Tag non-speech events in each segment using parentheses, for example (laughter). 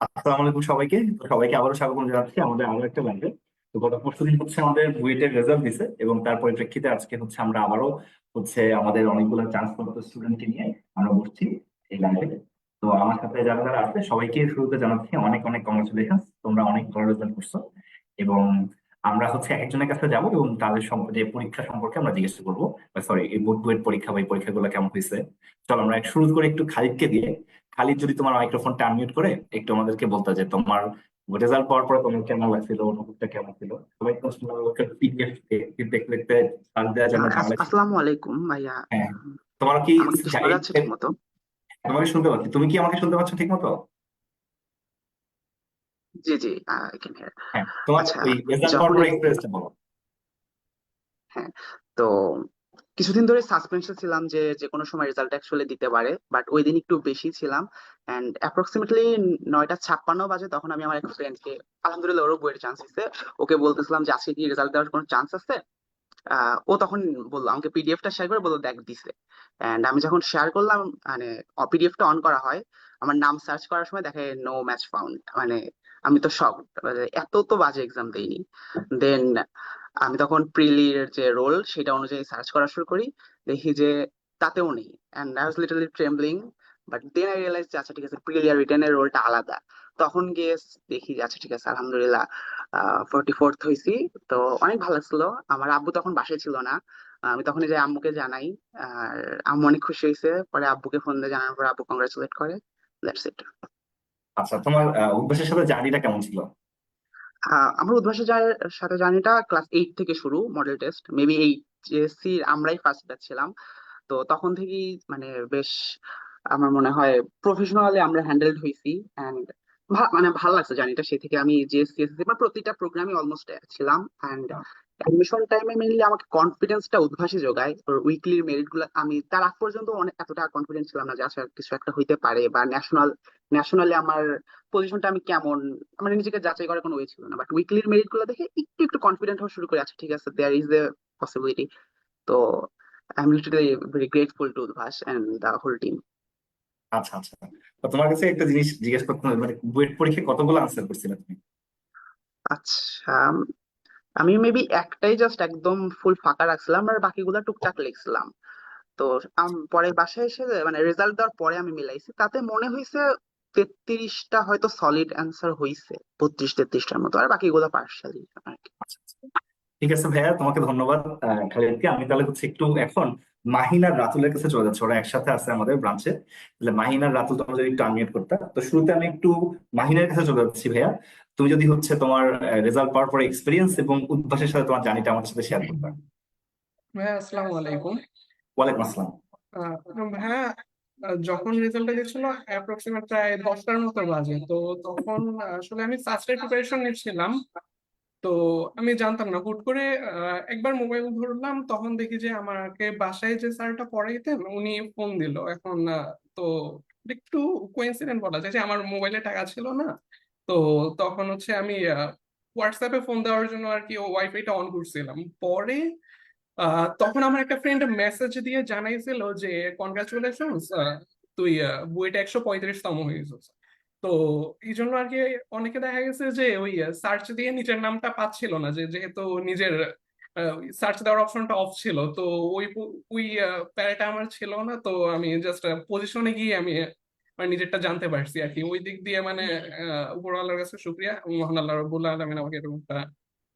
আসসালামু আলাইকুম সবাইকে। সবাইকে আবারও স্বাগত জানাচ্ছি আমাদের আরও একটা ব্যাংকে তো গত পরশুদিন হচ্ছে আমাদের বুয়েটের রেজাল্ট দিছে এবং তার পরিপ্রেক্ষিতে আজকে হচ্ছে আমরা আবারও হচ্ছে আমাদের অনেকগুলো চান্স প্রাপ্ত স্টুডেন্টকে নিয়ে আমরা বসছি এই লাইভে তো আমার সাথে যারা যারা আছে, সবাইকে শুরুতে জানাচ্ছি অনেক অনেক কংগ্রেচুলেশন তোমরা অনেক ভালো রেজাল্ট করছ। এবং আমরা হচ্ছে একজনের কাছে যাব এবং তাদের সম্প- যে পরীক্ষা সম্পর্কে আমরা জিজ্ঞেস করব সরি এই বুয়েট বুয়েট পরীক্ষা বা এই পরীক্ষাগুলো কেমন হয়েছে। চলো আমরা শুরু করে একটু খালিদকে দিয়ে। খালিদ যদি তোমার মাইক্রোফোনটা আনমিউট করে একটু আমাদেরকে বলতে যে তোমার রেজাল্ট পাওয়ার পরে তোমার কেমন লাগছিল অনুভূতিটা কেমন ছিল? সবাই পিডিএফ দেখতে দেখতে আসসালামু আলাইকুম ভাইয়া। হ্যাঁ তোমার কি তোমাকে শুনতে পাচ্ছি। তুমি কি আমাকে শুনতে পাচ্ছ ঠিক মতো জি জি আই ক্যান হিয়ার হ্যাঁ তোমার আচ্ছা, ওই রেজাল্ট যখন- পরে এক্সপিরিয়েন্সটা বলো। তো কিছুদিন ধরে সাসপেন্সে ছিলাম যে যে কোনো সময় রেজাল্ট অ্যাকচুয়ালি দিতে পারে বাট ওই দিন একটু বেশি ছিলাম এন্ড অ্যাপ্রক্সিমেটলি নয়টা ছাপ্পান্ন বাজে তখন আমি আমার এক ফ্রেন্ডকে আলহামদুলিল্লাহ ওরও বইয়ের চান্স দিছে। ওকে বলতেছিলাম যে আজকে কি রেজাল্ট দেওয়ার কোনো চান্স আছে? ও তখন বলল আমাকে পিডিএফটা শেয়ার করে বলল দেখ দিছে। এন্ড আমি যখন শেয়ার করলাম মানে পিডিএফটা অন করা হয় আমার নাম সার্চ করার সময় দেখে নো ম্যাচ ফাউন্ড মানে আমি তো সব, এত তো বাজে এক্সাম দেইনি। দেন আমি তখন প্রিলির যে রোল সেটা অনুযায়ী সার্চ করা শুরু করি। দেখি যে তাতেও নেই। And I was little trembling but then I realize যে আচ্ছা ঠিক আছে প্রিলি আর রিটেনের রোলটা আলাদা। তখন গিয়ে দেখি যে আচ্ছা ঠিক আছে, আলহামদুলিল্লাহ ফোর্টি ফোর্থ হয়েছি তো অনেক ভালো লাগছিল। আমার আব্বু তখন বাসায় ছিল না। আমি তখন যে আম্মুকে জানাই। আর আম্মু অনেক খুশি হয়েছে পরে আব্বুকে ফোন দিয়ে জানানোর পর আব্বু কংগ্রাচুলেট করে। দ্যাটস ইট আচ্ছা তোমার অভ্যাসের সাথে জার্নিটা কেমন ছিল? আহ, আমার উদ্ভাসের যার- সাথে জার্নিটা ক্লাস এইট থেকে শুরু model test maybe eight JSC আমরাই ফার্স্ট ব্যাচ ছিলাম। তো তখন থেকেই মানে বেশ আমার মনে হয় প্রফেশনালি আমরা হ্যান্ডেলড হয়েছি অ্যান্ড মানে ভালো লাগছে জার্নিটা সেই থেকে আমি জিএসসি এসএসসি বা প্রতিটা প্রোগ্রামে অলমোস্ট ছিলাম অ্যান্ড অ্যাডমিশন টাইমে মেইনলি আমাকে কনফিডেন্সটা উদ্ভাসী যোগায়। উইকলির মেরিটগুলো আমি তার আগ পর্যন্ত অনেক এতটা কনফিডেন্ট ছিলাম না যে আচ্ছা কিছু একটা হইতে পারে বা ন্যাশনাল ন্যাশনালি আমার পজিশনটা আমি কেমন মানে নিজেকে যাচাই করার কোনো ওয়ে ছিল না। বাট উইকলির মেরিটগুলো দেখে একটু একটু কনফিডেন্ট হওয়া শুরু করে আচ্ছা ঠিক আছে দেয়ার ইজ এ পসিবিলিটি তো I am literally very grateful to Udvash and the whole team আচ্ছা আচ্ছা। তো তোমার কাছে একটা জিনিস জিজ্ঞেস করতে মানে বুয়েট পরীক্ষায় কতগুলো আনসার করছিলে তুমি? আচ্ছা আমি মেবি একটাই জাস্ট একদম ফুল ফাঁকা রাখছিলাম আর বাকিগুলো টুকটাক লিখছিলাম। তো পরে বাসায় এসে মানে রেজাল্ট দেওয়ার পরে আমি মিলাইছি। তাতে মনে হয়েছে তেত্রিশটা হয়তো সলিড অ্যান্সার হয়েছে বত্রিশ তেত্রিশটার মতো আর বাকিগুলো পার্শালি আর কি। আচ্ছা আচ্ছা। ঠিক আছে ভাইয়া তোমাকে ধন্যবাদ খালিদকে। আমি তাহলে হচ্ছে একটু এখন মাহিন আর রাতুলের কাছে চলে যাচ্ছি ওরা একসাথে আছে আমাদের ব্রাঞ্চে তাহলে মাহিন আর রাতুল তোমরা যদি একটু আনমিউট করতে। তো শুরুতে আমি একটু মাহিনের কাছে চলে যাচ্ছি ভাইয়া। তুমি যদি হচ্ছে তোমার রেজাল্ট পাওয়ার পরে এক্সপিরিয়েন্স এবং উদ্ভাসের সাথে তোমার জার্নিটা আমাদের সাথে শেয়ার করতে। ভাইয়া আসসালামু আলাইকুম। ওয়ালাইকুম আসসালাম। আহ, যখন রেজাল্টটা গেছিল অ্যাপ্রক্সিমেট প্রায় দশটার মতো বাজে। তো তখন আসলে আমি সাস্টের প্রিপারেশন নিচ্ছিলাম। তো আমি জানতাম না, হুট করে একবার মোবাইল ধরলাম, তখন দেখি যে আমাকে বাসায় যে স্যারটা পড়াইতেন, উনি ফোন দিল। এখন তো একটু কোইন্সিডেন্ট বলা যায় যে আমার মোবাইলে টাকা ছিল না। তো তখন হচ্ছে আমি হোয়াটসঅ্যাপে ফোন দেওয়ার জন্য আর কি ওয়াইফাইটা অন করছিলাম। পরে তখন আমার একটা ফ্রেন্ড মেসেজ দিয়ে জানাইছিল যে কনগ্রাচুলেশনস তুই বুয়েটে একশো পঁয়ত্রিশতম হয়েছিস। তো এই জন্য আর কি অনেকে দেখা গেছে যে ওই সার্চ দিয়ে নিজের নামটা পাচ্ছিল না যে যেহেতু নিজের সার্চ দেওয়ার অপশনটা অফ ছিল। তো ওই ওই প্যারাটা আমার ছিল না তো আমি জাস্ট পজিশনে গিয়ে আমি মানে নিজেরটা জানতে পারছি আর কি। ওই দিক দিয়ে মানে উপরওয়ালার কাছে শুক্রিয়া মহান আল্লাহ রব্বুল আলমিন আমাকে এরকম একটা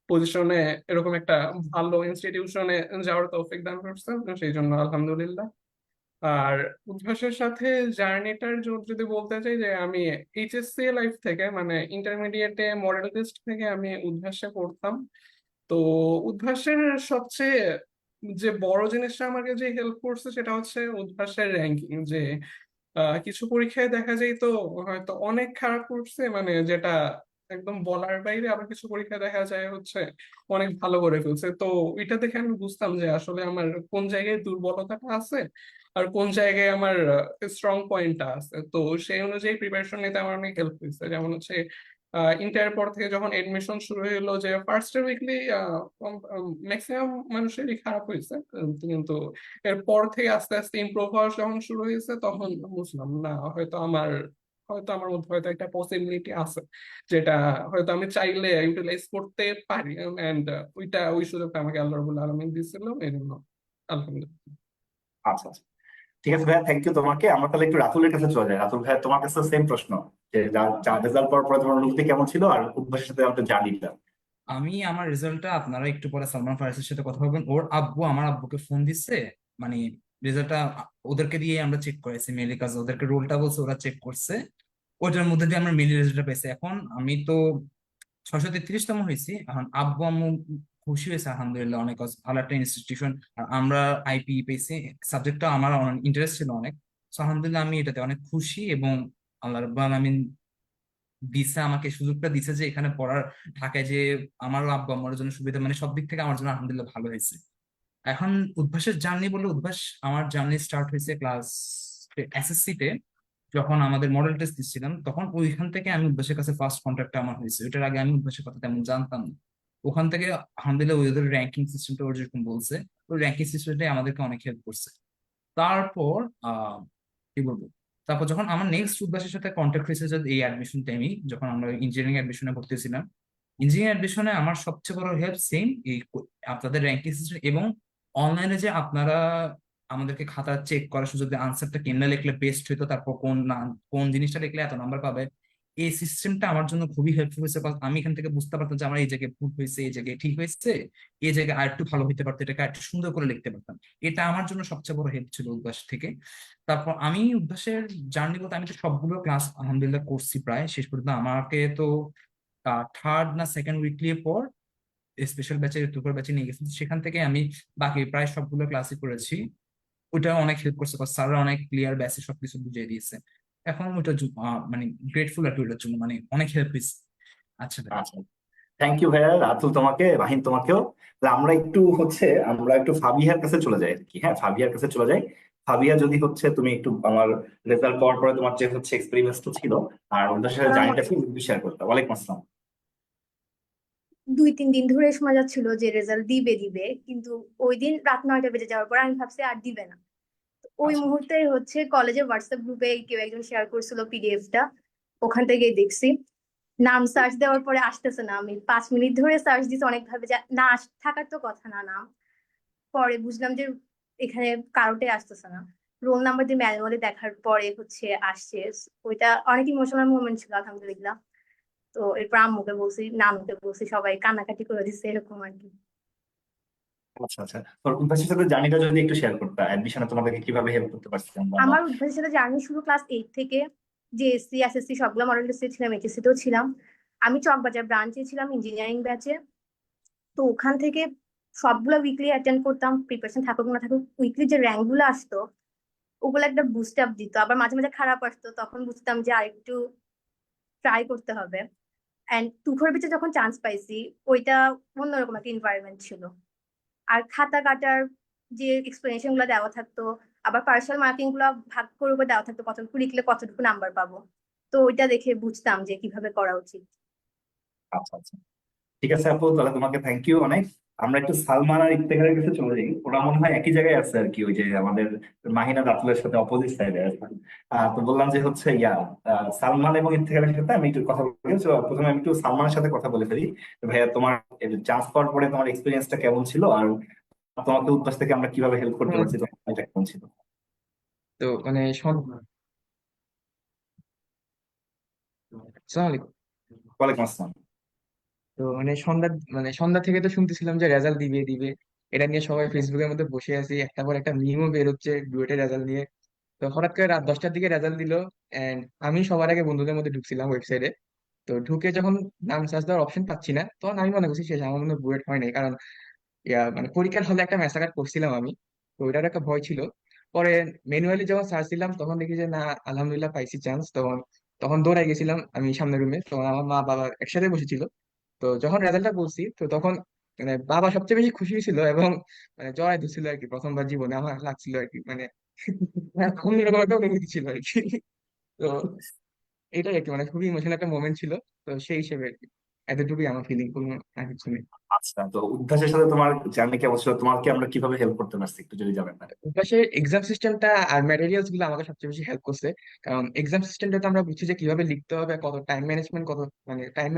পজিশনে এরকম একটা ভালো ইনস্টিটিউশনে যাওয়ার তৌফিক দান করছেন, সেই জন্য আলহামদুলিল্লাহ। আর উদ্ভাসের সাথে জার্নিটার যদি বলতে চাই যে আমি এইচএসসি লাইফ থেকে মানে ইন্টারমিডিয়েটে মডেল টেস্ট থেকে আমি উদ্ভাসে পড়তাম। তো উদ্ভাসের সবচেয়ে যে বড় জিনিসটা আমাকে যে হেল্প করছে সেটা হচ্ছে উদ্ভাসের র্যাঙ্কিং যে কিছু পরীক্ষায় দেখা যায় তো হয়তো অনেক খারাপ করছে মানে যেটা একদম বলার বাইরে আবার কিছু পরীক্ষা দেখা যায় হচ্ছে, অনেক ভালো করে ফেলছে। তো এটা দেখে আমি বুঝতাম যে আসলে আমার কোন জায়গায় দুর্বলতাটা আছে আর কোন জায়গায় আমার স্ট্রং পয়েন্টটা আছে। তো সেই অনুযায়ী প্রিপারেশন নিতে আমার অনেক হেল্প হয়েছে। যেমন হচ্ছে ইন্টার পর থেকে যখন এডমিশন শুরু হলো যে ফার্স্ট উইকলি ম্যাক্সিমাম মানুষেরই খারাপ হয়েছে। কিন্তু এরপর থেকে আস্তে আস্তে ইমপ্রুভ হওয়া যখন শুরু হয়েছে তখন বুঝলাম না, হয়তো আমার হয়তো আমার মধ্যে হয়তো একটা পসিবিলিটি আছে যেটা হয়তো আমি চাইলে ইউটিলাইজ করতে পারি এন্ড ওইটা ওই সুযোগটা আমাকে আল্লাহ রাব্বুল আলামিন দিয়েছিল এই জন্য আলহামদুলিল্লাহ। আচ্ছা আচ্ছা। ঠিক আছে ভাইয়া থ্যাংক ইউ তোমাকে। আমরা তাহলে একটু রাতুলের কাছে চলে যাই। রাতুল ভাইয়া তোমার কাছে সেম প্রশ্ন যে রেজাল্ট পাওয়ার পরে তোমার অনুভূতি কেমন ছিল আর উদ্ভাসের সাথে আমাদের জার্নিটা আমি আমার রেজাল্টটা আপনারা একটু পরে সালমান ফারাজের সাথে কথা বলবেন। ওর আব্বু আমার আব্বুকে ফোন দিচ্ছে মানে রেজাল্টটা ওদেরকে দিয়ে আমরা চেক করেছি মেইলি কাজ ওদেরকে রোলটা বলছে, ওরা চেক করছে। ওইটার মধ্যে দিয়ে আমরা মেইলি রেজাল্টটা পেয়েছি। এখন আমি তো ছয়শো তেত্রিশতম হয়েছি। এখন আব্বু আম্মু খুশি হয়েছে, আলহামদুলিল্লাহ, অনেক ভালো একটা ইনস্টিটিউশন আর আমরা আইপি পেয়েছি। সাবজেক্টটা আমার অনেক ইন্টারেস্ট ছিল অনেক। তো আলহামদুলিল্লাহ আমি এটাতে অনেক খুশি এবং আল্লাহ রাব্বুল আলামিন দিছে, আমাকে সুযোগটা দিছে যে এখানে পড়ার ঢাকায় যে আমার আব্বু আমার জন্য সুবিধা মানে সব দিক থেকে আমার জন্য আলহামদুলিল্লাহ ভালো হয়েছে। এখন উদ্ভাসের জার্নি বলে উদ্ভাস আমার জার্নি স্টার্ট হয়েছে ক্লাস এসএসসি তে, যখন আমাদের মডেল টেস্ট দিচ্ছিলাম, তখন ওইখান থেকে আমি উদ্ভাসের কাছে ফার্স্ট কন্ট্যাক্টটা আমার হয়েছে। ওইটার আগে আমি উদ্ভাসের কথা তেমন জানতাম না। ওখান থেকে আলহামদুলিল্লাহ ওদের র্যাঙ্কিং সিস্টেমটা ওর যেরকম বলছে, ওই র্যাঙ্কিং সিস্টেমটাই আমাদেরকে অনেক হেল্প করছে। তারপর কি বলব? তারপর যখন আমার নেক্সট উদ্ভাসের সাথে কন্ট্যাক্ট হয়েছে এই অ্যাডমিশন টাইমে যখন আমরা ইঞ্জিনিয়ারিং অ্যাডমিশনে ভর্তি ছিলাম ইঞ্জিনিয়ারিং অ্যাডমিশনে আমার সবচেয়ে বড় হেল্প সেম এই আপনাদের র্যাঙ্কিং সিস্টেম এবং অনলাইনে যে আপনারা আমাদেরকে খাতা চেক করার সুযোগ দিয়ে আনসারটা কেমনে লিখলে বেস্ট হইতো, তারপর কোন না- কোন জিনিসটা লিখলে এত নাম্বার পাবে, এই সিস্টেমটা আমার জন্য খুবই হেল্পফুল হয়েছে। আমি এখান থেকে বুঝতে পারতাম যে আমার এই জায়গায় ভুল হয়েছে, এই জায়গায় ঠিক হয়েছে, এই জায়গায় আর একটু ভালো হইতে পারতো, এটাকে আর একটু সুন্দর করে লিখতে পারতাম। এটা আমার জন্য সবচেয়ে বড় হেল্প ছিল উদ্ভাস থেকে। তারপর আমি উদ্ভাসের জার্নি বলতে আমি তো সবগুলো ক্লাস আলহামদুলিল্লাহ করছি প্রায়, শেষ পর্যন্ত আমাকে তো থার্ড না সেকেন্ড উইকলি পর স্পেশাল ব্যাচে দুপুর ব্যাচে নিয়ে গেছি। সেখান থেকে আমি বাকি প্রায় সবগুলো ক্লাসই করেছি। ওটা অনেক হেল্প করছে স্যাররা অনেক ক্লিয়ার ব্যাচে সবকিছু বুঝিয়ে দিয়েছে। এখন ওটা মানে গ্রেটফুল আর ওটার জন্য মানে অনেক হেল্প হয়েছে। আচ্ছা আচ্ছা। থ্যাংক ইউ ভাইয়া। রাতুল তোমাকে মাহিন তোমাকেও। তাহলে আমরা একটু হচ্ছে আমরা একটু ফাবিহার কাছে চলে যাই কি। হ্যাঁ ফাবিহার কাছে চলে যাই। ফাবিয়া যদি হচ্ছে তুমি একটু আমার রেজাল্ট পাওয়ার পরে তোমার যে হচ্ছে এক্সপেরিমেন্সটা ছিল আর ওদের সাথে জার্নিটা একটু শেয়ার করতে ওয়ালাইকুম আসসালাম। দুই তিন দিন ধরে শোনা যাচ্ছিল যে রেজাল্ট দিবে দিবে। কিন্তু ওই দিন রাত নয়টা বেজে যাওয়ার পর আমি ভাবছি আর দিবে না। তো ওই আচ্ছা। মুহূর্তে হচ্ছে কলেজের হোয়াটসঅ্যাপ গ্রুপে কেউ একজন শেয়ার করছিল পিডিএফটা ওখান থেকেই দেখছি। নাম সার্চ দেওয়ার পরে আসতেছে না। আমি পাঁচ মিনিট ধরে সার্চ দিছি অনেক ভাবে না থাকার তো কথা না নাম। পরে বুঝলাম যে এখানে কারোটে আসতেছে না। রোল নাম্বার দিয়ে ম্যানুয়ালি দেখার পরে হচ্ছে আসছে। ওইটা অনেক ইমোশনাল মোমেন্ট ছিল আলহামদুলিল্লাহ। তো এরপর আম্মুকে বলছি নানুকে বলছি সবাই কান্নাকাটি করে দিচ্ছে এরকম আর কি। আচ্ছা আচ্ছা। তোর উদ্ভাসের সাথে জার্নিটা যদি একটু শেয়ার করতে অ্যাডমিশনে তোমাদেরকে কীভাবে হেল্প করতে পারছি আমরা আমার উদ্ভাসের সাথে জার্নি শুরু ক্লাস এইট থেকে জেএসসি এসএসসি সবগুলো মডেল টেস্টে ছিলাম এইচএসসি তেও ছিলাম। আমি চকবাজার ব্রাঞ্চে ছিলাম ইঞ্জিনিয়ারিং ব্যাচে তো ওখান থেকে সবগুলো উইকলি অ্যাটেন্ড করতাম প্রিপারেশন থাকুক না থাকুক উইকলি যে র্যাঙ্কগুলো আসতো ওগুলো একটা বুস্ট আপ দিত। আবার মাঝে মাঝে খারাপ আসতো তখন বুঝতাম যে আরেকটু ট্রাই করতে হবে। অ্যান্ড তুখোর বিচে যখন চান্স পাইছি, ওইটা অন্যরকম একটা এনভায়রনমেন্ট ছিল। আর খাতা কাটার যে এক্সপ্লেনেশনগুলো দেওয়া থাকতো, আবার পার্সোনাল মার্কিংগুলো ভাগ করে উপর দেওয়া থাকতো, কতটুকু লিখলে কতটুকু নাম্বার পাবো। তো ওইটা দেখে বুঝতাম যে কীভাবে করা উচিত। আচ্ছা আচ্ছা। ঠিক আছে, আপু, তাহলে তোমাকে থ্যাংক ইউ অনেক। আমরা একটু সালমান আর ইফতেখারের কাছে চলে যাই। ওরা মনে হয় একই জায়গায় আছে আর কি ওই যে আমাদের মাহিনা রাতুলের সাথে অপোজিট সাইডে আহ, তো বললাম যে হচ্ছে ইয়া সালমান এবং ইফতেখারের সাথে আমি একটু কথা বলি। প্রথমে আমি একটু সালমানের সাথে কথা বলে ফেলি। ভাইয়া তোমার চান্স পাওয়ার পরে তোমার এক্সপিরিয়েন্সটা কেমন ছিল? আর তোমাকে উদ্ভাস থেকে আমরা কীভাবে হেল্প করতে পারছি এটা কেমন ছিল? তো মানে সন- আসসালামু আলাইকুম। ওয়ালাইকুম আসসালাম। তো মানে সন্ধ্যা মানে সন্ধ্যা থেকে তো শুনতেছিলাম যে রেজাল্ট দিবে দিবে। এটা নিয়ে সবাই ফেসবুকের মধ্যে বসে আছি। একটা পর একটা মিমও বের হচ্ছে ডুয়েটের রেজাল্ট নিয়ে। তো হঠাৎ করে রাত দশটার দিকে রেজাল্ট দিল এন্ড আমি সবার আগে বন্ধুদের মধ্যে ঢুকছিলাম ওয়েবসাইটে তো ঢুকে যখন নাম সার্চ দেওয়ার অপশন পাচ্ছি না, তখন আমি মনে করছি, শেষ, আমার মনে বুয়েট হয় নাই। কারণ মানে পরীক্ষার হলে একটা ম্যাসাকার করছিলাম আমি। তো ওইটার একটা ভয় ছিল। পরে ম্যানুয়ালি যখন সার্চ দিলাম, তখন দেখি যে, না, আলহামদুলিল্লাহ, পাইছি চান্স তখন তখন দৌড়াই গেছিলাম আমি সামনের রুমে তখন আমার মা বাবা একসাথে বসেছিল। তো যখন রেজাল্টটা বলছি তো তখন মানে বাবা সবচেয়ে বেশি খুশি ছিল এবং মানে জড়াই দিছিল আর কি প্রথমবার জীবনে, আমার লাগছিল আর কি মানে অন্যরকম একটা অনুভূতি ছিল আর কি তো এটাই আর কি মানে খুবই ইমোশনাল একটা মোমেন্ট ছিল। তো সেই হিসেবে আর কি এতটুকুই আমার ফিলিং কোনো আর কিছু নেই। আচ্ছা তো উদ্ভাসের সাথে তোমার জার্নি কেমন ছিল? তোমাকে আমরা কীভাবে হেল্প করতে পারছি? একটু যদি জানেন না পাশে এক্সাম সিস্টেমটা আর ম্যাটেরিয়ালসগুলো আমাকে সবচেয়ে বেশি হেল্প করছে। কারণ এক্সাম সিস্টেমটা তো আমরা বুঝছি যে কীভাবে লিখতে হবে কত টাইম ম্যানেজমেন্ট কত মানে টাইম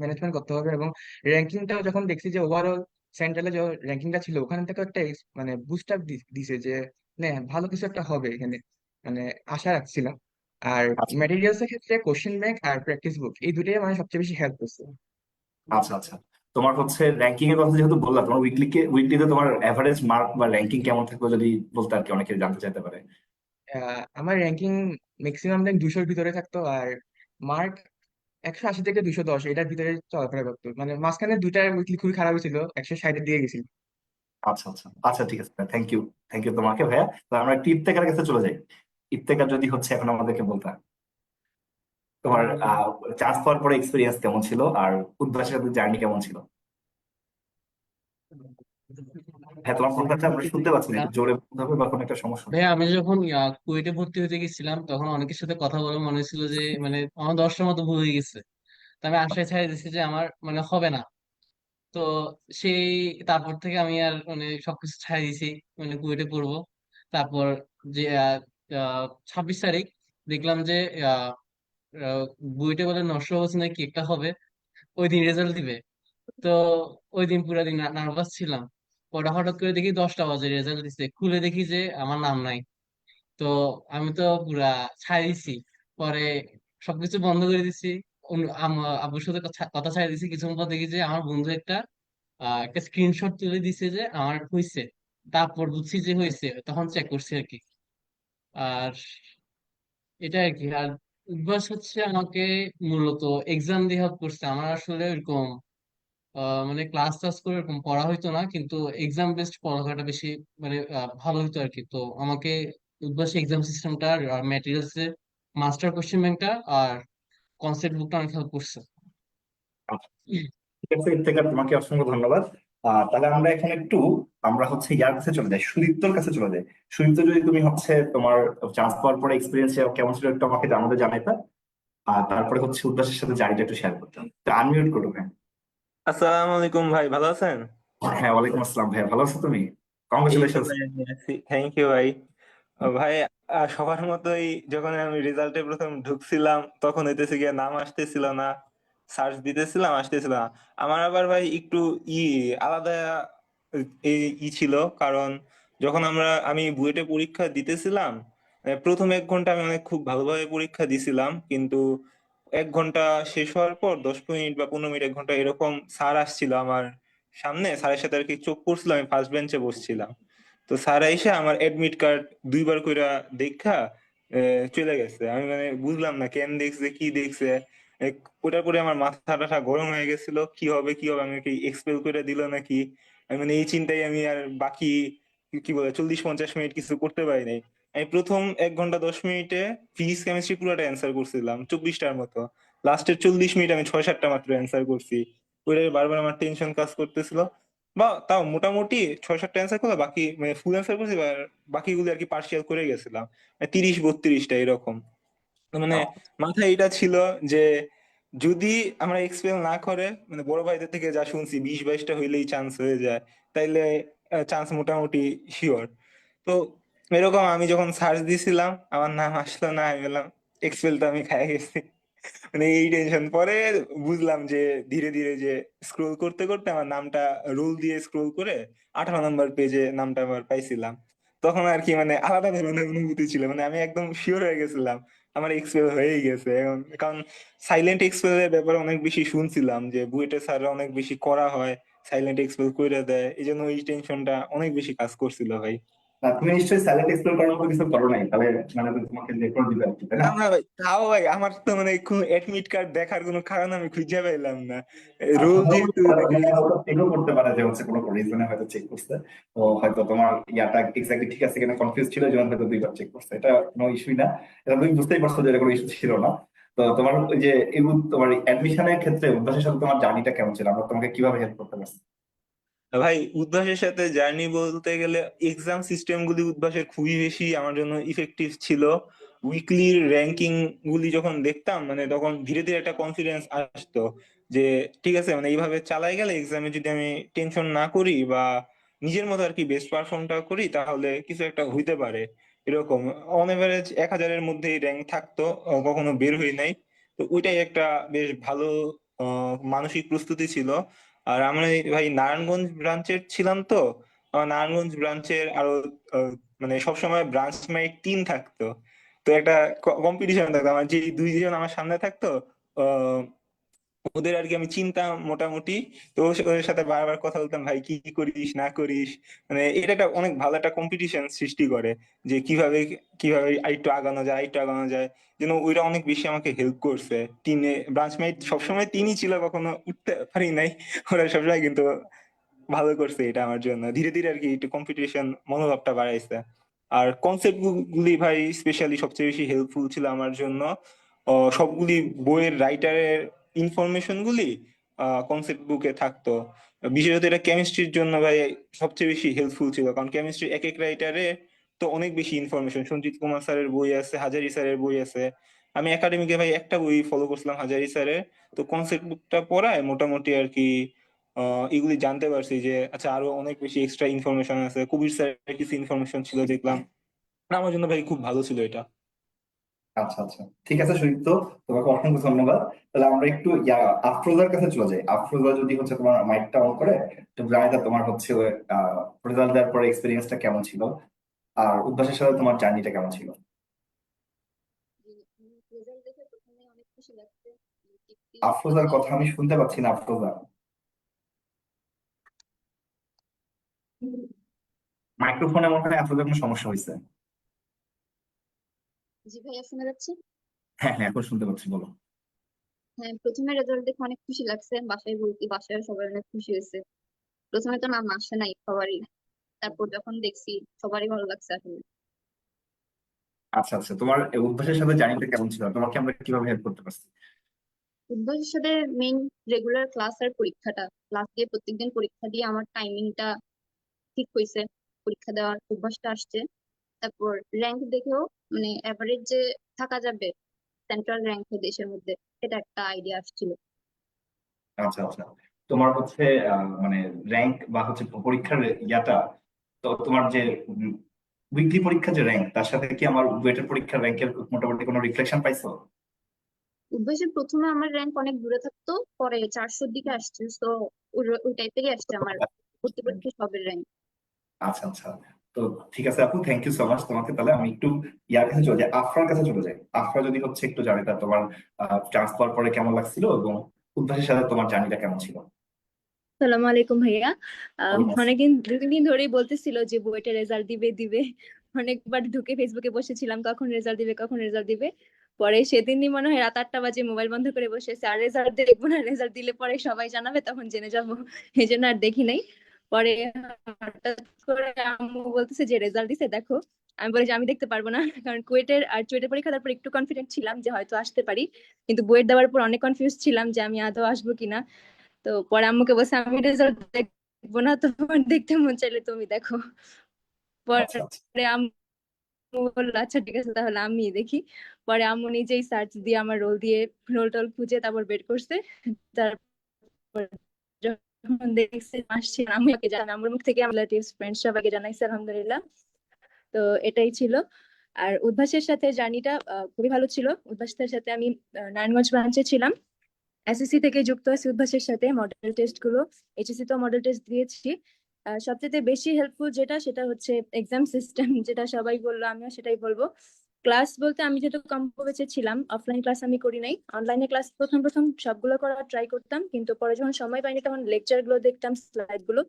ম্যানেজমেন্ট করতে হবে এবং র্যাঙ্কিংটাও যখন দেখছি যে ওভারঅল সেন্ট্রালে যে র্যাঙ্কিংটা ছিল ওখান থেকে একটা মানে বুস্ট আপ দিছে যে না ভালো কিছু একটা হবে এখানে। মানে আশা রাখছিলাম। আর আচ্ছা। ম্যাটেরিয়ালস এর ক্ষেত্রে কোশ্চেন ব্যাংক আর প্র্যাকটিস বুক এই দুটোই মানে সবচেয়ে বেশি হেল্প করছে। আচ্ছা আচ্ছা। তোমার হচ্ছে র্যাঙ্কিং এর কথা যেহেতু বললা তোমার উইকলি উইকলিতে তোমার এভারেজ মার্ক বা র্যাঙ্কিং কেমন থাকল যদি বলতে আর কি অনেকে জানতে চাইতে পারে? আহ, আমার র্যাঙ্কিং ম্যাক্সিমাম র্যাঙ্ক দুশোর ভিতরে থাকতো আর মার্ক একশো আশি থেকে দুশো দশ এটার ভিতরে চলাফেরা করতো। মানে মাঝখানে দুইটা উইকলি খুবই খারাপ ছিল একশো ষাটের দিকে গেছিল। আচ্ছা আচ্ছা আচ্ছা ঠিক আছে থ্যাংক ইউ থ্যাংক ইউ তোমাকে ভাইয়া। তো আমরা একটু ইফতেখারের কাছে চলে যাই। ইফতেকার যদি হচ্ছে এখন আমাদেরকে বলতা তোমার চান্স পাওয়ার পরে এক্সপিরিয়েন্স কেমন ছিল? আর উদ্ভাসের সাথে জার্নি কেমন ছিল? হ্যাঁ তোমার আমরা শুনতে পাচ্ছি না জোরে হবে বা কোনো একটা সমস্যা আমি যখন কুয়েটে ভর্তি হতে গেছিলাম তখন অনেকের সাথে কথা বলে মনে হচ্ছিল যে মানে আমার দশটার মতো ভুল হয়ে গেছে। আমি আশায় ছেড়ে দিচ্ছি যে আমার মানে হবে না। তো সেই তারপর থেকে আমি আর মানে সবকিছু ছাড়ে দিয়েছি মানে কুয়েটে পড়ব। তারপর যে ছাব্বিশ তারিখ দেখলাম যে আহ, বুয়েটে বলে নশো বছর নাকি একটা হবে, ওই দিন রেজাল্ট দিবে। তো ওই দিন পুরো দিন নার্ভাস ছিলাম। পরে হঠাৎ করে দেখি দশটা বাজে রেজাল্ট দিছে। খুলে দেখি যে আমার নাম নাই। তো আমি তো পুরা ছাই দিছি। পরে সবকিছু বন্ধ করে দিছি। আব্বুর সাথে কথা ছাই দিছি। কিছুক্ষণ পর দেখি যে আমার বন্ধু একটা একটা স্ক্রিনশট তুলে দিছে যে আমার হয়েছে তারপর বুঝছি যে হয়েছে তখন চেক করছি আর কি। আর এটা আর কি। আর উদ্ভাস হচ্ছে আমাকে মূলত এক্সাম দিয়ে হেল্প করছে। আমার আসলে এরকম আহ, মানে ক্লাস টাস করে এরকম পড়া হইতো না কিন্তু এক্সাম বেসড পড়ালেখাটা বেশি মানে আহ, ভালো হতো আর কি তো আমাকে উদ্ভাসী এক্সাম সিস্টেমটা আর ম্যাটেরিয়ালস এর মাস্টার কোশ্চেন ব্যাংকটা আর কনসেপ্ট বুকটা অনেক হেল্প করছে। আচ্ছা, তোমাকে অসংখ্য ধন্যবাদ। তাহলে আমরা এখন একটু আমরা হচ্ছে ইয়ার কাছে চলে যাই সুদীপ্তর কাছে চলে যাই। সুদীপ্ত যদি তুমি হচ্ছে তোমার চান্স পাওয়ার পরে এক্সপিরিয়েন্স কেমন ছিল একটু আমাকে আমাদের জানাইতা। আর তারপরে হচ্ছে উদ্ভাসের সাথে জার্নিটা একটু শেয়ার করতাম। তো আনমিউট করো হ্যাঁ আসসালামু আলাইকুম ভাই ভালো আছেন? হ্যাঁ ওয়ালাইকুম আসসালাম ভাইয়া ভালো আছো তুমি? কংগ্রেচুলেশনস থ্যাংক ইউ ভাই। ভাই সবার মতোই যখন আমি রেজাল্টে প্রথম ঢুকছিলাম তখন হইতেছে গিয়ে নাম আসতেছিল না। সার্চ দিতেছিলাম, আসতেছিলাম। আমার আবার ভাই একটু ই, আলাদা ই ছিল, কারণ যখন আমরা, আমি বুয়েটে পরীক্ষা দিতেছিলাম প্রথম এক ঘণ্টা আমি অনেক খুব ভালোভাবে পরীক্ষা দিছিলাম, কিন্তু এক ঘণ্টা শেষ হওয়ার পর, দশ মিনিট বা পনেরো মিনিট, এক ঘণ্টা এরকম স্যার আসছিল আমার সামনে, স্যারের সাথে আর কি চোখ পড়ছিল আমি ফার্স্ট বেঞ্চে বসছিলাম। তো স্যার এসে আমার এডমিট কার্ড দুইবার কইরা দেখা চলে গেছে। আমি মানে বুঝলাম না, কেন দেখছে, কি দেখছে। ওটার পরে আমার মাথা টাথা গরম হয়ে গেছিল, কি হবে কি হবে আমি এক্সপেল করে দিল নাকি? আমি মানে এই চিন্তায় আমি আর বাকি কি বলে, চল্লিশ পঞ্চাশ মিনিট কিছু করতে পারি নাই আমি প্রথম এক ঘণ্টা দশ মিনিটে ফিজিক্স কেমিস্ট্রি পুরোটা অ্যান্সার করছিলাম, চব্বিশটার মতো। লাস্টের চল্লিশ মিনিট আমি ছয় সাতটা মাত্র অ্যান্সার করছি। ওইটাই বারবার আমার টেনশন কাজ করতেছিল। বা তাও মোটামুটি ছয় সাতটা অ্যান্সার করলে বাকি মানে ফুল অ্যান্সার করছি বাকিগুলো আর কি পার্সিয়াল করে গেছিলাম। তিরিশ, বত্রিশটা এরকম। মানে মাথায় এটা ছিল যে যদি আমরা এক্সপেল না করে মানে বড় ভাইদের থেকে যা শুনছি বিশ বাইশটা হইলেই চান্স হয়ে যায় তাইলে চান্স মোটামুটি শিওর তো এরকম আমি যখন সার্চ দিছিলাম আমার নাম আসলো না আমি বললাম এক্সপেল তো আমি খাই গেছি। মানে এই টেনশন পরে বুঝলাম যে ধীরে ধীরে যে স্ক্রোল করতে করতে আমার নামটা রোল দিয়ে স্ক্রোল করে আঠারো নম্বর পেজে নামটা আবার পাইছিলাম। তখন আর কি মানে আলাদা ধরনের অনুভূতি ছিল মানে আমি একদম শিওর হয়ে গেছিলাম আমার এক্সপেল হয়েই গেছে। এখন, কারণ সাইলেন্ট এক্সপেল এর ব্যাপারে অনেক বেশি শুনছিলাম যে বুয়েটে স্যার অনেক বেশি করা হয় সাইলেন্ট এক্সপেল করে দেয়। এই জন্য ওই টেনশনটা অনেক বেশি কাজ করছিল ভাই। তুমি নিশ্চয়ই সাইলেন্ট এক্সপ্লোর করার মতো কিছু করো নাই তাহলে মানে তোমাকে রেকর্ড দিবে তাই না? না ভাই তাও ভাই আমার তো মানে কোনো অ্যাডমিট কার্ড দেখার কোনো কারণ আমি খুঁজে পাইলাম না। রোল যেহেতু এগুলো করতে পারে যে হচ্ছে কোনো রিজনে হয়তো চেক করছে তো হয়তো তোমার ইয়াটা এক্স্যাক্টলি ঠিক আছে কিনা কনফিউজ ছিল যেমন হয়তো দুইবার চেক করছে এটা কোনো ইস্যুই না। এটা তুমি বুঝতেই পারছ যে এটা কোনো ইস্যু ছিল না। তো তোমার ওই যে তোমার অ্যাডমিশনের ক্ষেত্রে উদ্ভাসের সাথে তোমার জার্নিটা কেমন ছিল? আমরা তোমাকে কীভাবে হেল্প করতে পারছি? ভাই, উদ্ভাসের সাথে জার্নি বলতে গেলে এক্সাম সিস্টেম গুলি উদ্ভাসের খুবই বেশি আমার জন্য ইফেক্টিভ ছিল। উইকলি র্যাঙ্কিং গুলি যখন দেখতাম মানে তখন ধীরে ধীরে একটা কনফিডেন্স আসতো যে, ঠিক আছে মানে এইভাবে চালাই গেলে এক্সামে যদি আমি টেনশন না করি বা নিজের মতো আর কি বেস্ট পারফর্মটা করি, তাহলে কিছু একটা হইতে পারে। এরকম অন এভারেজ এক হাজারের মধ্যেই র্যাঙ্ক থাকতো কখনো বের হই নাই। তো ওইটাই একটা বেশ ভালো মানসিক প্রস্তুতি ছিল। আর আমরা ভাই নারায়ণগঞ্জ ব্রাঞ্চের ছিলাম তো নারায়ণগঞ্জ ব্রাঞ্চের আরও মানে সবসময় ব্রাঞ্চ মেট টিম থাকতো। তো একটা কম্পিটিশন থাকতো। আমার যে দুইজন আমার সামনে থাকতো ওদের আর কি আমি চিনতাম মোটামুটি। তো ওদের সাথে বারবার কথা বলতাম, ভাই, কি করিস, না করিস? মানে এটা একটা অনেক ভালো একটা কম্পিটিশন সৃষ্টি করে যে কীভাবে কীভাবে আরেকটু আগানো যায় আরেকটু আগানো যায়। যেন ওইটা অনেক বেশি আমাকে হেল্প করছে। টিনে ব্রাঞ্চমেট সবসময় তিনই ছিল, কখনো উঠতে পারি নাই। ওরা সবসময় কিন্তু ভালো করছে এটা আমার জন্য। ধীরে ধীরে আর কি একটু কম্পিটিশন মনোভাবটা বাড়াইছে। আর কনসেপ্ট গুলি ভাই স্পেশালি সবচেয়ে বেশি হেল্পফুল ছিল আমার জন্য। সবগুলি বইয়ের রাইটারের ইনফরমেশন গুলি কনসেপ্ট বুকে থাকতো। বিশেষত এটা কেমিস্ট্রির জন্য ভাই সবচেয়ে বেশি হেল্পফুল ছিল। কারণ কেমিস্ট্রি এক এক রাইটারে তো অনেক বেশি ইনফরমেশন সঞ্জিত কুমার স্যারের বই আছে, হাজারি স্যারের বই আছে। আমি একাডেমিকে ভাই একটা বই ফলো করছিলাম হাজারি স্যারের। তো কনসেপ্ট বুকটা পড়ায় মোটামুটি আর কি এগুলি জানতে পারছি যে আচ্ছা আরও অনেক বেশি এক্সট্রা ইনফরমেশন আছে। কবির স্যারের কিছু ইনফরমেশন ছিল, দেখলাম। আমার জন্য ভাই খুব ভালো ছিল এটা। আচ্ছা আচ্ছা। ঠিক আছে সুদীপ্ত তোমাকে অসংখ্য ধন্যবাদ। তাহলে আমরা একটু ইয়া আফরোজার কাছে চলে যাই। আফরোজা যদি হচ্ছে তোমার মাইকটা অন করে তো জানিতা তোমার হচ্ছে রেজাল্ট দেওয়ার পরে এক্সপিরিয়েন্সটা কেমন ছিল? আর উদ্ভাসের সাথে তোমার জার্নিটা কেমন ছিল? রেজাল্ট দেখে প্রথমে অনেক খুশি লাগছে। একটি আফরোজার কথা আমি শুনতে পাচ্ছি না আফরোজা। মাইক্রোফোনে মনে হয় আফরোজার কোনো সমস্যা হয়েছে জি ভাইয়া শোনা যাচ্ছে? হ্যাঁ হ্যাঁ এখন শুনতে পাচ্ছি বলো। হ্যাঁ প্রথমে রেজাল্ট দেখে অনেক খুশি লাগছে। বাসায় বলতে বাসায় সবাই অনেক খুশি হয়েছে। প্রথমে তো নাম আসে নাই সবারই। তারপর যখন দেখছি সবারই ভালো লাগছে আসলে আচ্ছা আচ্ছা তোমার উদ্ভাসের সাথে জার্নিটা কেমন ছিল? তোমাকে আমরা কীভাবে হেল্প করতে পারছি? উদ্ভাসের সাথে মেইন রেগুলার ক্লাস আর পরীক্ষাটা। ক্লাস দিয়ে প্রত্যেকদিন পরীক্ষা দিয়ে আমার টাইমিংটা ঠিক হয়েছে। পরীক্ষা দেওয়ার অভ্যাসটা আসছে। তারপর র্যাঙ্ক দেখেও মানে এভারেজ যে থাকা যাবে সেন্ট্রাল র্যাঙ্কে দেশের মধ্যে সেটা একটা আইডিয়া আসছিল। আচ্ছা আচ্ছা। তোমার হচ্ছে মানে র্যাঙ্ক বা হচ্ছে পরীক্ষার ইয়াটা তো তোমার যে উইকলি পরীক্ষা যে র্যাঙ্ক তার সাথে কি আমার বুয়েটের পরীক্ষার র্যাঙ্কের মোটামুটি কোনো রিফ্লেকশন পাইছো? উদ্ভাসে প্রথমে আমার র্যাঙ্ক অনেক দূরে থাকতো পরে চারশোর দিকে আসছে তো ওই টাইপেরই আসছে আমার ভর্তি পরীক্ষা সবের র্যাঙ্ক আচ্ছা আচ্ছা। তো ঠিক আছে আপু থ্যাংক ইউ সো মাচ তোমাকে। তাহলে আমি একটু ইয়ার কাছে চলে যাই আফরার কাছে চলে যাই। আফরা যদি হচ্ছে একটু জানি তা তোমার চান্স পাওয়ার পরে কেমন লাগছিল এবং উদ্ভাসের সাথে তোমার জার্নিটা কেমন ছিল? আলাইকুম ভাইয়া। অনেকদিন দুই তিন দিন ধরেই বলতেছিল যে বুয়েটের রেজাল্ট দিবে দিবে। অনেকবার ঢুকে ফেসবুকে বসেছিলাম কখন রেজাল্ট দিবে কখন রেজাল্ট দিবে। পরে সেদিনই মনে হয় রাত আটটা বাজে মোবাইল বন্ধ করে বসে আর রেজাল্ট দেখব না রেজাল্ট দিলে পরে সবাই জানাবে তখন জেনে যাব। এই জন্য আর দেখি নাই। পরে হঠাৎ করে আম্মু বলতেছে যে রেজাল্ট দিছে দেখো। আমি বলি যে আমি দেখতে পারব না কারণ কুয়েটের আর চুয়েটের পরীক্ষা দেওয়ার পর একটু কনফিডেন্ট ছিলাম যে হয়তো আসতে পারি। কিন্তু বুয়েট দেওয়ার পর অনেক কনফিউজ ছিলাম যে আমি আদৌ আসব কিনা। তো পরে আম্মুকে বলছে আমি রেজাল্ট দেখব না তোমার দেখতে মন চাইলে তুমি দেখো। আচ্ছা আচ্ছা। পরে আম্মু বলল আচ্ছা ঠিক আছে তাহলে আমি দেখি। পরে আম্মু নিজেই সার্চ দিয়ে আমার রোল দিয়ে রোল টোল খুঁজে তারপর বের করছে। তারপর যখন দেখছি আসছে আমি ওকে জানাই আমার মুখ থেকে রিলেটিভস ফ্রেন্ডস সবাইকে জানাইছি, আলহামদুলিল্লাহ। তো এটাই ছিল। আর উদ্ভাসের সাথে জার্নিটা খুবই ভালো ছিল। উদ্ভাসের সাথে আমি নারায়ণগঞ্জ ব্রাঞ্চে ছিলাম। এসএসসি থেকে যুক্ত আছি উদ্ভাসের সাথে মডেল টেস্টগুলো। এইচএসসি তো মডেল টেস্ট দিয়েছি। সবচেয়ে বেশি হেল্পফুল যেটা, সেটা হচ্ছে এক্সাম সিস্টেম যেটা সবাই বলল, আমিও সেটাই বলব। ক্লাস বলতে আমি যেহেতু কম্পো বেঁচে ছিলাম অফলাইন ক্লাস আমি করি নাই। অনলাইনে ক্লাস প্রথম প্রথম সবগুলো করার ট্রাই করতাম, কিন্তু পরে যখন সময় পাইনি তখন লেকচারগুলো দেখতাম স্লাইডগুলো।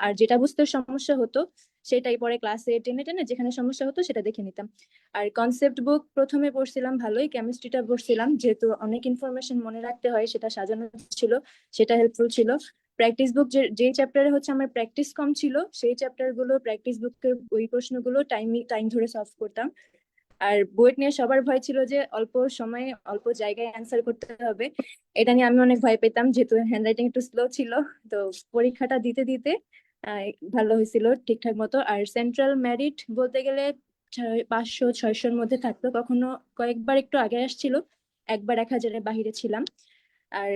আর যেটা বুঝতে সমস্যা হতো, সেটাই পরে ক্লাসে টেনে টেনে যেখানে সমস্যা হতো সেটা দেখে নিতাম। আর কনসেপ্ট বুক প্রথমে পড়ছিলাম ভালোই কেমিস্ট্রিটা পড়ছিলাম, যেহেতু অনেক ইনফরমেশন মনে রাখতে হয়, সেটা সাজানো ছিল, সেটা হেল্পফুল ছিল। প্র্যাকটিস বুক যে যে চ্যাপ্টারে হচ্ছে আমার প্র্যাকটিস কম ছিল, সেই চ্যাপ্টারগুলো প্র্যাকটিস বুকের ওই প্রশ্নগুলো টাইম টাইম ধরে সলভ করতাম। আর বুয়েট নিয়ে সবার ভয় ছিল যে অল্প সময়ে অল্প জায়গায় অ্যান্সার করতে হবে। এটা নিয়ে আমি অনেক ভয় পেতাম, যেহেতু হ্যান্ডরাইটিং একটু স্লো ছিল। তো পরীক্ষাটা দিতে দিতে ভালো হয়েছিল ঠিকঠাক মতো। আর সেন্ট্রাল মেরিট বলতে গেলে পাঁচশো, ছয়শোর মধ্যে থাকতো। কখনো কয়েকবার একটু আগে আসছিল, একবার এক হাজারের বাহিরে ছিলাম। আর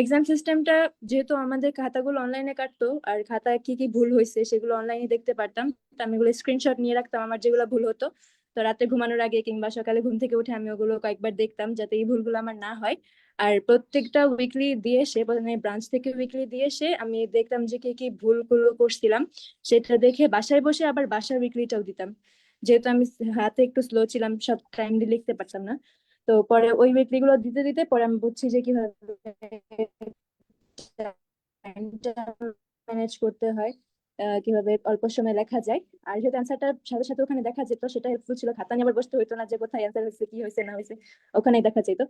এক্সাম সিস্টেমটা যেহেতু আমাদের খাতাগুলো অনলাইনে কাটতো, আর খাতায় কি কি ভুল হয়েছে সেগুলো অনলাইনে দেখতে পারতাম। আমি ওগুলো স্ক্রিনশট নিয়ে রাখতাম, আমার যেগুলো ভুল হতো। তো রাতে ঘুমানোর আগে কিংবা সকালে ঘুম থেকে উঠে আমি ওগুলো কয়েকবার দেখতাম যাতে এই ভুলগুলো আমার না হয়। আর প্রত্যেকটা উইকলি দিয়ে এসে মানে ব্রাঞ্চ থেকে উইকলি দিয়ে এসে আমি দেখতাম যে কি কি ভুলগুলো করছিলাম, সেটা দেখে বাসায় বসে আবার বাসার উইকলিটাও দিতাম। যেহেতু আমি হাতে একটু স্লো ছিলাম, সব টাইমলি লিখতে পারতাম না। তো পরে ওই উইকলি গুলো দিতে দিতে পরে আমি বুঝছি যে কীভাবে ম্যানেজ করতে হয়। কীভাবে অল্প সময় লেখা যায়। আর যেহেতু অ্যান্সারটা সাথে সাথে ওখানে দেখা যেত, সেটা হেল্পফুল ছিল। খাতা নিয়ে আবার বসতে হইতো না যে কোথায় অ্যান্সার হয়েছে কি হয়েছে না হয়েছে ওখানেই দেখা যেত।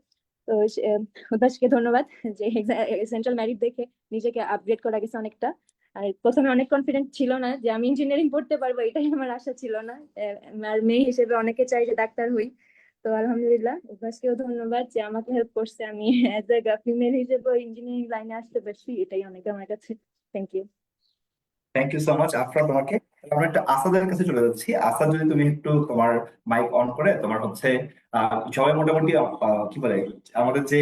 তো উদ্ভাসকে ধন্যবাদ যে সেন্ট্রাল মেরিট দেখে নিজেকে আপগ্রেড করা গেছে অনেকটা। আর প্রথমে অনেক কনফিডেন্ট ছিল না যে আমি ইঞ্জিনিয়ারিং পড়তে পারব, এটাই আমার আশা ছিল না। আর মেয়ে হিসেবে অনেকে চাই যে ডাক্তার হই। তো আলহামদুলিল্লাহ উদ্ভাসকেও ধন্যবাদ যে আমাকে হেল্প করছে। আমি অ্যাজ এ ফিমেল হিসেবে ইঞ্জিনিয়ারিং লাইনে আসতে পারছি, এটাই অনেক আমার কাছে। Thank you thank you so much Afra তোমাকে। আমরা একটা আসাদের কাছে চলে যাচ্ছি। আসাদ, যদি তুমি একটু তোমার মাইক অন করে, তোমার হচ্ছে সবাই মোটামুটি কি বলে, আমাদের যে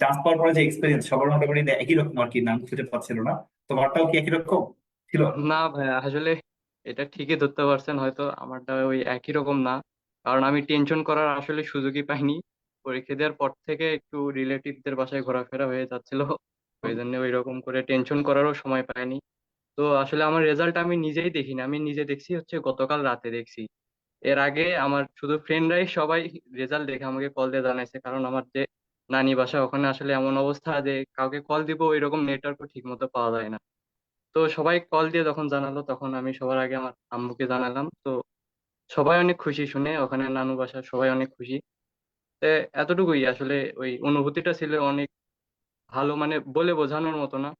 চান্স পাওয়ার পরে যে এক্সপিরিয়েন্স সবার মোটামুটি একই রকম আর কি, নাম খুঁজে পাচ্ছিল না। তোমারটাও কি একই রকম ছিল? না ভাইয়া, আসলে এটা ঠিকই ধরতে পারছেন, হয়তো আমারটা ওই একই রকম না। কারণ আমি টেনশন করার আসলে সুযোগই পাইনি। পরীক্ষা দেওয়ার পর থেকে একটু রিলেটিভদের বাসায় ঘোরাফেরা হয়ে যাচ্ছিল। ওই জন্য ওই রকম করে টেনশন করারও সময় পাইনি। তো আসলে আমার রেজাল্ট আমি নিজেই দেখিনি। আমি নিজে দেখছি হচ্ছে গতকাল রাতে দেখছি। এর আগে আমার শুধু ফ্রেন্ডরাই সবাই রেজাল্ট দেখে আমাকে কল দিয়ে জানাইছে। কারণ আমার যে নানি বাসা, ওখানে আসলে এমন অবস্থা যে কাউকে কল দিব ওইরকম নেটওয়ার্কও ঠিক মতো পাওয়া যায় না। তো সবাই কল দিয়ে যখন জানালো, তখন আমি সবার আগে আমার আম্মুকে জানালাম। তো সবাই অনেক খুশি শুনে ওখানে নানু বাসা সবাই অনেক খুশি। এতটুকুই আসলে ওই অনুভূতিটা ছিল অনেক ভালো মানে বলে বোঝানোর মতো না।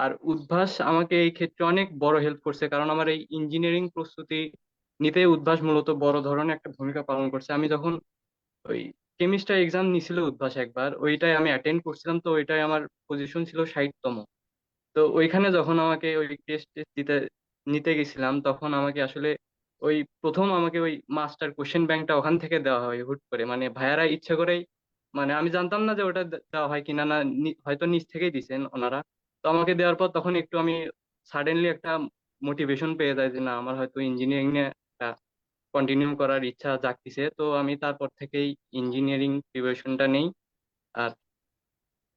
আর উদ্ভাস আমাকে এই ক্ষেত্রে অনেক বড় হেল্প করছে, কারণ আমার এই ইঞ্জিনিয়ারিং প্রস্তুতি নিতে উদ্ভাস মূলত বড় ধরনের একটা ভূমিকা পালন করছে। আমি যখন ওই কেমিস্ট্রি এক্সাম নিছিল উদ্ভাস একবার, ওইটাই আমি অ্যাটেন্ড করছিলাম, তো ওইটাই আমার পজিশন ছিল ষাটতম। তো ওইখানে যখন আমাকে ওই টেস্ট টেস্ট দিতে, নিতে গেছিলাম, তখন আমাকে আসলে ওই প্রথম আমাকে ওই মাস্টার কোশ্চেন ব্যাংকটা ওখান থেকে দেওয়া হয় হুট করে। মানে ভাইয়ারা ইচ্ছে করেই মানে আমি জানতাম না যে ওটা দেওয়া হয় কিনা না হয়তো নিজ থেকেই দিছেন ওনারা। তো আমাকে দেওয়ার পর তখন একটু আমি সাডেনলি একটা মোটিভেশন পেয়ে যাই যে, না, আমার হয়তো ইঞ্জিনিয়ারিং এ কন্টিনিউ করার ইচ্ছা জাগতিছে। তো আমি তারপর থেকেই ইঞ্জিনিয়ারিং প্রিপারেশনটা নেই। আর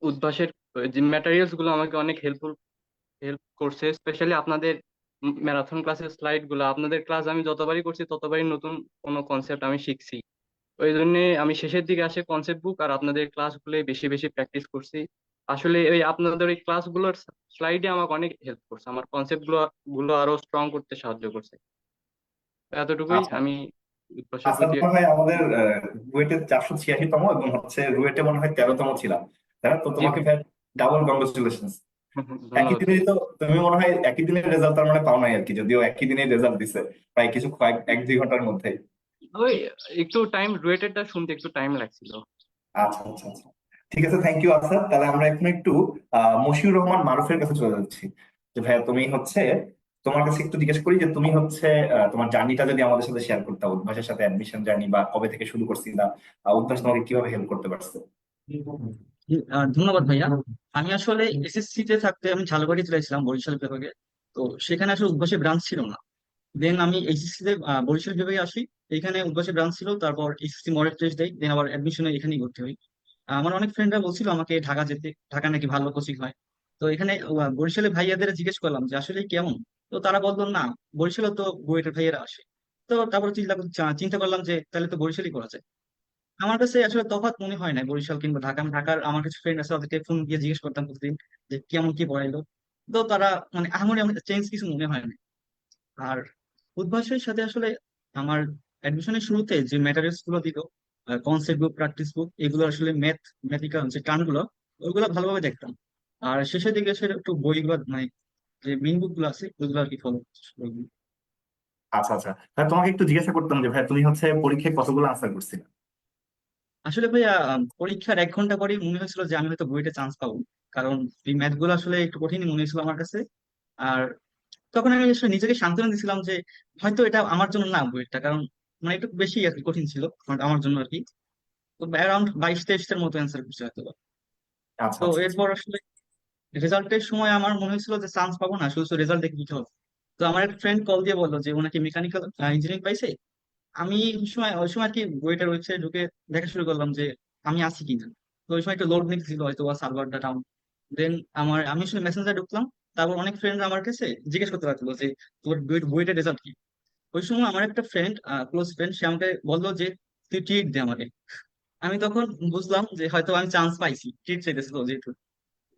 উদ্ভাসের যে ম্যাটেরিয়ালসগুলো আমাকে অনেক হেল্পফুল হেল্প করছে স্পেশালি আপনাদের ম্যারাথন ক্লাসের স্লাইডগুলো। আপনাদের ক্লাস আমি যতবারই করছি, ততবারই নতুন কোনো কনসেপ্ট আমি শিখছি। ওই জন্য আমি শেষের দিকে আসে কনসেপ্ট বুক আর আপনাদের ক্লাসগুলো বেশি বেশি প্র্যাকটিস করছি। আসলে ওই আপনাদের ওই ক্লাসগুলোর স্লাইডে আমাকে অনেক হেল্প করছে। আমার কনসেপ্টগুলো গুলো আরও স্ট্রং করতে সাহায্য করছে। এতটুকুই আচ্ছা। আমি আসাদ প্রতি আমাদের রুয়েটে চারশো ছিয়াশিতম এবং হচ্ছে রুয়েটে মনে হয় তেরোতম ছিলাম। তাই তো তোমাকে ডাবল কংগ্রেচুলেশন একই দিনেই তো তুমি মনে হয় একই দিনের রেজাল্ট তার মানে পাও নাই আর কি যদিও একই দিনের রেজাল্ট দিছে প্রায় কিছু কয়েক এক দুই ঘণ্টার মধ্যে ওই একটু টাইম রুয়েটেডটা শুনতে একটু টাইম লাগছিল। আচ্ছা আচ্ছা আচ্ছা। ঠিক আছে থ্যাংক ইউ আসাদ তাহলে আমরা এখন একটু মশিউর রহমান মারুফের কাছে চলে যাচ্ছি। যে ভাইয়া, তুমি হচ্ছে, তোমার কাছে একটু জিজ্ঞেস করি যে তুমি হচ্ছে তোমার জার্নিটা যদি আমাদের সাথে শেয়ার করতে উদ্ভাসের সাথে অ্যাডমিশন জার্নি বা কবে থেকে শুরু করছি না উদ্ভাস তোমাকে কীভাবে হেল্প করতে পারছে? ধন্যবাদ ভাইয়া। আমি আসলে এসএসসি তে থাকতে আমি ঝালবাড়ি জেলায় ছিলাম বরিশাল বিভাগে। তো সেখানে আসলে উদ্ভাসের ব্রাঞ্চ ছিল না। দেন আমি এইচএসসি তে বরিশাল বিভাগে আসি। এখানে উদ্ভাসের ব্রাঞ্চ ছিল, তারপর এইচএসসি মডেল টেস্ট দেই দেন আবার অ্যাডমিশনে এখানেই ভর্তি হই। আমার অনেক ফ্রেন্ডরা বলছিল আমাকে ঢাকা যেতে, ঢাকা নাকি ভালো কোচিং হয়। তো এখানে বরিশালে ভাইয়াদের জিজ্ঞেস করলাম যে, আসলে কেমন? তো তারা বলল, না, বরিশালে তো বুয়েটের ভাইয়েরা আসে। তো তারপর চিন্তা চিন্তা করলাম যে, তাহলে তো বরিশালই করা যায়। আমার কাছে আসলে তফাৎ মনে হয় না বরিশাল কিংবা ঢাকা। আমি ঢাকার, আমার কিছু ফ্রেন্ড আছে তাদেরকে ফোন দিয়ে জিজ্ঞেস করতাম প্রতিদিন যে, কেমন কি পড়াইলো? তো তারা মানে আহামরি আমার চেঞ্জ কিছু মনে হয় না আর উদ্ভাসের সাথে আসলে আমার অ্যাডমিশনের শুরুতে যে ম্যাটেরিয়ালসগুলো দিল কনসেপ্ট বুক প্র্যাকটিস বুক এগুলো আসলে ম্যাথ ম্যাথিক্যাল যে টার্মগুলো ওইগুলো ভালোভাবে দেখতাম। আর শেষের দিকে আসলে একটু বইগুলো মানে যে মেইন বুকগুলো আছে ওইগুলো আর কি ফলো আচ্ছা আচ্ছা। তাহলে তোমাকে একটু জিজ্ঞাসা করতাম যে ভাই তুমি হচ্ছে পরীক্ষায় কতগুলো আনসার করছিলে? আসলে ভাইয়া পরীক্ষার এক ঘণ্টা পরেই মনে হয়েছিল যে আমি হয়তো বইটা চান্স পাবো। কারণ এই ম্যাথগুলো আসলে একটু কঠিনই মনে হয়েছিল আমার কাছে। আর তখন আমি আসলে নিজেকে সান্ত্বনা দিয়েছিলাম যে হয়তো এটা আমার জন্য না বইটা। কারণ মানে একটু বেশি আর কি কঠিন ছিল আমার জন্য আর কি। তো অ্যারাউন্ড বাইশ তেইশটার মতো অ্যান্সার করছে হয়তো আচ্ছা তো আচ্ছা। এরপর আসলে রেজাল্টের সময় আমার মনে হয়েছিল যে চান্স পাবো না শুধু রেজাল্ট দেখে কি হবে। তো আমার এক ফ্রেন্ড কল দিয়ে বলল যে ও নাকি মেকানিক্যাল ইঞ্জিনিয়ারিং পাইছে? আমি ওই সময় ওই সময় আর কি বইটার ওয়েবসাইট ঢুকে দেখা শুরু করলাম যে আমি আছি কিনা? তো ওই সময় একটু লোড নিতেছিল হয়তো সার্ভারটা ডাউন দেন আমার আমি আসলে মেসেঞ্জার ঢুকলাম তারপর অনেক ফ্রেন্ড আমার কাছে জিজ্ঞেস করতে পারছিল যে তোর বইটার রেজাল্ট কি? ওই সময় আমার একটা ফ্রেন্ড ক্লোজ ফ্রেন্ড সে আমাকে বলল যে তুই ট্রিট দে আমাকে। আমি তখন বুঝলাম যে হয়তো আমি চান্স পাইছি ট্রিট চাইতেছিল যেহেতু।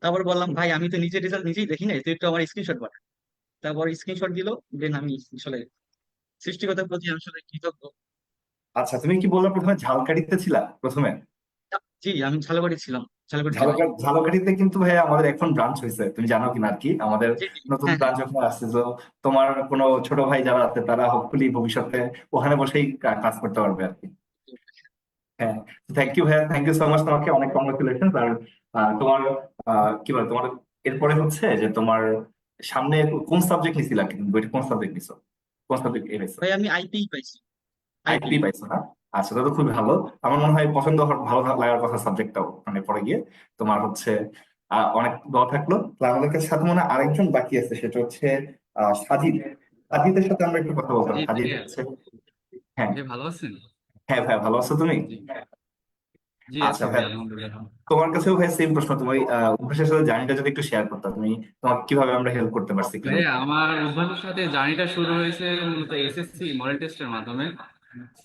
তারপর বললাম ভাই আমি তো নিজের রেজাল্ট নিজেই দেখি নাই তুই একটু আমার স্ক্রিনশট পাঠা। তারপর স্ক্রিনশট দিল দেন আমি আসলে সৃষ্টিকর্তার প্রতি আমি আসলে কৃতজ্ঞ। আচ্ছা তুমি কি বললে প্রথমে ঝালকাঠিতে ছিলা প্রথমে? জি আমি ঝালকাঠি ছিলাম। ঝালকাঠিতে কিন্তু ভাই আমাদের এখন ব্রাঞ্চ হয়েছে। তুমি জানো কিনা আর কি? আমাদের নতুন হ্যাঁ। ব্রাঞ্চ ওখানে আসছে। তো তোমার কোনো ছোট ভাই যারা আছে তারা হোপফুলি ভবিষ্যতে ওখানে বসেই কাজ করতে পারবে আর কি। হ্যাঁ। থ্যাংক ইউ ভাইয়া। থ্যাংক ইউ সো মাচ তোমাকে। অনেক কংগ্রেচুলেশন আর তোমার কি বলে তোমার এরপরে হচ্ছে যে তোমার সামনে কোন সাবজেক্ট নিছিলা? বইটা কোন সাবজেক্ট নিছো? কোন সাবজেক্ট এ ভাই আমি আইপি পাইছি। আইপি পাইছো না? আচ্ছা তাহলে খুবই ভালো। আমার মনে হয় পছন্দ ভালো লাগার কথা সাবজেক্টটাও মানে পরে গিয়ে তোমার হচ্ছে অনেক দোয়া থাকল। আমাদের কাছে সাথে মনে আরেকজন বাকি আছে সেটা হচ্ছে সাজিদ। সাজিদের সাথে আমরা একটু কথা বলতাম সাজিদ হ্যাঁ। ভাই ভালো আছেন? হ্যাঁ ভাই ভালো আছো তুমি? আচ্ছা ভাই তোমার কাছেও ভাই সেম প্রশ্ন তুমি আহ অভ্যাসের সাথে জার্নিটা যদি একটু শেয়ার করতে তুমি তোমাকে কীভাবে আমরা হেল্প করতে পারছি আমার অভ্যাসের সাথে জার্নিটা শুরু হয়েছে মূলত এসএসসি মডেল টেস্টের মাধ্যমে।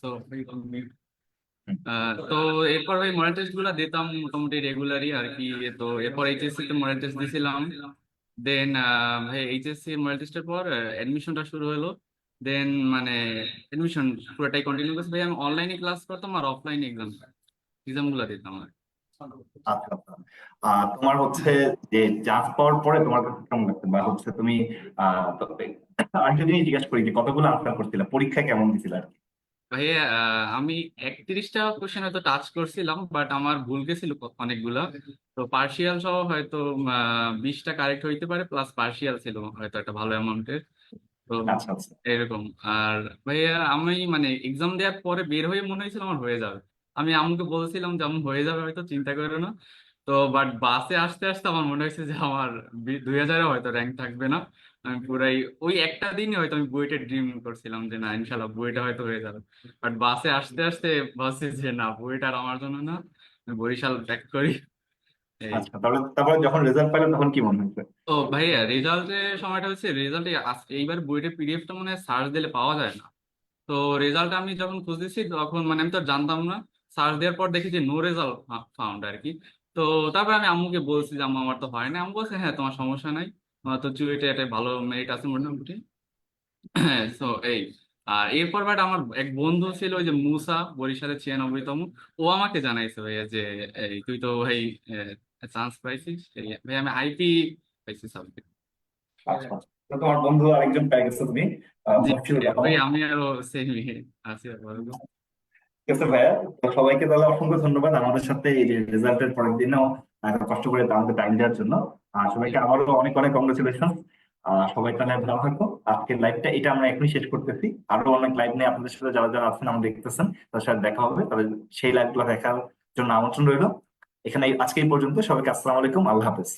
তো তো এরপর ওই মডেল টেস্টগুলা দিতাম মোটামুটি রেগুলারই আর কি। তো, এরপর এইচএসসি তে মডেল টেস্ট দিছিলাম। দেন ভাই এইচএসসি মডেল টেস্টের পর অ্যাডমিশনটা শুরু হলো। দেন মানে অ্যাডমিশন পুরোটাই কন্টিনিউ ভাই, আমি অনলাইনে ক্লাস করতাম আর অফলাইনে এক্সাম এক্সামগুলা দিতাম আর আচ্ছা আচ্ছা। তোমার হচ্ছে যে পাওয়ার পরে তোমার কেমন লাগছে? বা হচ্ছে তুমি, আহ আরেকটা জিনিস জিজ্ঞাসা করি যে কতগুলো করছিলে? পরীক্ষা কেমন দিছিলে আর কি? ভাইয়া আহ, আমি একত্রিশটা কোশ্চেন হয়তো টাচ করছিলাম বাট আমার ভুল গেছিল ক- অনেকগুলা। তো পার্সিয়াল সহ হয়তো বিশটা কারেক্ট হইতে পারে প্লাস পার্সিয়াল ছিল হয়তো একটা ভালো অ্যামাউন্টের তো আচ্ছা আচ্ছা। এরকম। আর ভাইয়া আমি মানে এক্সাম দেওয়ার পরে বের হয়ে মনে হয়েছিল আমার হয়ে যাবে। আমি আম্মুকে বলছিলাম যে আম্মু হয়ে যাবে হয়তো চিন্তা করো না। তো বাট বাসে আসতে আসতে আমার মনে হয়েছে যে আমার দুই হাজারে হয়তো র্যাঙ্ক থাকবে না। আমি পুরাই ওই একটা দিনই হয়তো আমি বুয়েটে ড্রিম করছিলাম যে না ইনশাল্লাহ বুয়েটে হয়তো হয়ে যাবে। বাট বাসে আসতে আসতে বাসে যে না বুয়েট আর আমার জন্য না আমি বরিশাল ব্যাক করি। আচ্ছা তাহলে তারপরে যখন রেজাল্ট পাইলে তখন কি মনে হয়েছে? ও ভাইয়া রেজাল্টের সময়টা হচ্ছে রেজাল্টে এইবার বুয়েটের পিডিএফটা মনে হয় সার্চ দিলে পাওয়া যায় না। তো রেজাল্ট আমি যখন খুঁজেছি তখন মানে আমি তো আর জানতাম না সার্চ দেওয়ার পর দেখি যে নো রেজাল্ট ফাউন্ড আর কি। তো তারপর আমি আম্মুকে বলছি যে আম্মু আমার তো হয় না আম্মু বলছে হ্যাঁ তোমার সমস্যা নাই। তো একটা ভালো মেরিট আছে মোটামুটি। (clears throat) এই আর এরপর বাট আমার এক বন্ধু ছিল ওই যে মুসা বরিশালের ছিয়ানব্বইতম। ও আমাকে জানাইছে ভাইয়া যে এই তুই তো ভাই চান্স পাইছিস? ভাই আমি আইপি পাইছি সাবজেক্ট আচ্ছা তোমার বন্ধু আরেকজন পেয়ে গেছো তুমি ভাই আমি আরও সেমই আছি ঠিক আছে ভাইয়া সবাইকে তাহলে অসংখ্য ধন্যবাদ। আমাদের সাথে এই রেজাল্টের পরের দিনেও কষ্ট করে আমাদের টাইম দেওয়ার জন্য। সবাইকে আবারও অনেক অনেক কংগ্রেচুলেশন সবাই তাহলে ভালো থাকো। আজকের লাইভটা এটা আমরা এখনই শেষ করতেছি। আরও অনেক লাইভ নিয়ে আপনাদের সাথে যারা যারা আছেন আমরা দেখতেছেন, তাদের সাথে দেখা হবে। তবে সেই লাইভগুলো দেখার জন্য আমন্ত্রণ রইল। এখানে আজকে এই পর্যন্ত। সবাইকে আসসালামু আলাইকুম। আল্লাহ হাফেজ।